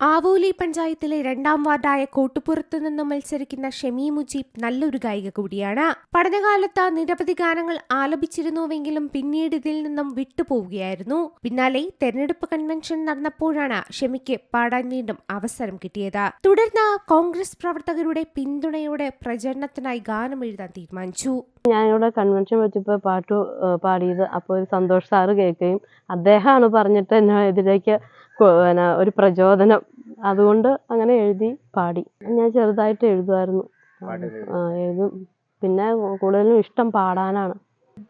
ആവോലി പഞ്ചായത്തിലെ രണ്ടാം വാർഡായ കോട്ടുപുറത്ത് നിന്നും മത്സരിക്കുന്ന ഷെമി മുജീബ് നല്ലൊരു ഗായിക കൂടിയാണ്. പഠനകാലത്ത് നിരവധി ഗാനങ്ങൾ ആലപിച്ചിരുന്നുവെങ്കിലും പിന്നീട് ഇതിൽ നിന്നും വിട്ടുപോവുകയായിരുന്നു. പിന്നാലെ തെരഞ്ഞെടുപ്പ് കൺവെൻഷൻ നടന്നപ്പോഴാണ് ഷെമിക്ക് പാടാൻ വീണ്ടും അവസരം കിട്ടിയത്. തുടർന്ന് കോൺഗ്രസ് പ്രവർത്തകരുടെ പിന്തുണയോടെ പ്രചരണത്തിനായി ഗാനം എഴുതാൻ തീരുമാനിച്ചു. ഞാനിവിടെ കൺവെൻഷൻ വെച്ചപ്പോൾ പാട്ട് പാടിയത്. അപ്പോൾ ഒരു സന്തോഷ് സാറ് കേൾക്കുകയും അദ്ദേഹമാണ് പറഞ്ഞിട്ട് എന്നെ ഇതിലേക്ക് പിന്നെ ഒരു പ്രചോദനം അതുകൊണ്ട് അങ്ങനെ എഴുതി പാടി. ഞാൻ ചെറുതായിട്ട് എഴുതുമായിരുന്നു. ആ എഴുതും. പിന്നെ കൂടുതലും ഇഷ്ടം പാടാനാണ്.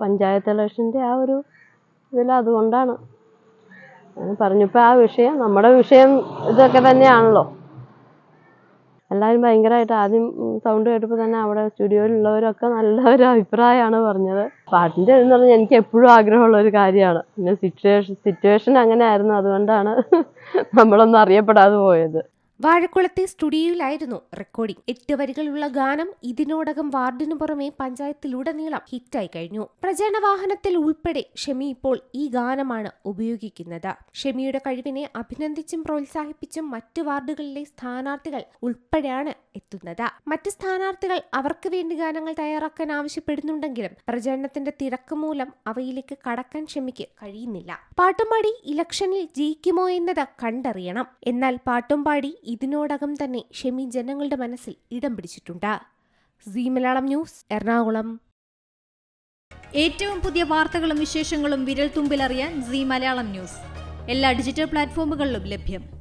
പഞ്ചായത്ത് ഇലക്ഷന്റെ ആ ഒരു ഇതിൽ അതുകൊണ്ടാണ്. പറഞ്ഞപ്പോൾ ആ വിഷയം നമ്മുടെ വിഷയം ഇതൊക്കെ തന്നെയാണല്ലോ. എല്ലാവരും ഭയങ്കരമായിട്ട് ആദ്യം സൗണ്ട് കേട്ടപ്പോൾ തന്നെ അവിടെ സ്റ്റുഡിയോയിലുള്ളവരൊക്കെ നല്ല ഒരു അഭിപ്രായമാണ് പറഞ്ഞത്. പാട്ടിന്റെ എന്ന് പറഞ്ഞാൽ എനിക്ക് എപ്പോഴും ആഗ്രഹമുള്ള ഒരു കാര്യമാണ്. പിന്നെ സിറ്റുവേഷൻ സിറ്റുവേഷൻ അങ്ങനെ ആയിരുന്നു അതുകൊണ്ടാണ് നമ്മളൊന്നും അറിയപ്പെടാതെ പോയത്. വാഴക്കുളത്തെ സ്റ്റുഡിയോയിലായിരുന്നു റെക്കോർഡിംഗ് എട്ട് വരികളുള്ള ഗാനം ഇതിനോടകം വാർഡിനു പുറമെ പഞ്ചായത്തിലുടനീളം ഹിറ്റായി കഴിഞ്ഞു. പ്രചരണ വാഹനത്തിൽ ഉൾപ്പെടെ ഷെമി ഇപ്പോൾ ഈ ഗാനമാണ് ഉപയോഗിക്കുന്നത്. ഷെമിയുടെ കഴിവിനെ അഭിനന്ദിച്ചും പ്രോത്സാഹിപ്പിച്ചും മറ്റു വാർഡുകളിലെ സ്ഥാനാർത്ഥികൾ ഉൾപ്പെടെയാണ് എത്തുന്നത്. മറ്റ് സ്ഥാനാർത്ഥികൾ അവർക്ക് വേണ്ടി ഗാനങ്ങൾ തയ്യാറാക്കാൻ ആവശ്യപ്പെടുന്നുണ്ടെങ്കിലും പ്രചരണത്തിന്റെ തിരക്ക് മൂലം അവയിലേക്ക് കടക്കാൻ ഷെമിക്ക് കഴിയുന്നില്ല. പാട്ടുംപാടി ഇലക്ഷനിൽ ജയിക്കുമോ എന്നത് കണ്ടറിയണം. എന്നാൽ പാട്ടുംപാടി ഇതിനോടകം തന്നെ ഷെമി ജനങ്ങളുടെ മനസ്സിൽ ഇടം പിടിച്ചിട്ടുണ്ട്. C Malayalam news Ernakulam. ഏറ്റവും പുതിയ വാർത്തകളും വിശേഷങ്ങളും വിരൽ തുമ്പിലറിയാൻ സി മലയാളം ന്യൂസ്. എല്ലാ ഡിജിറ്റൽ പ്ലാറ്റ്ഫോമുകളിലും ലഭ്യം.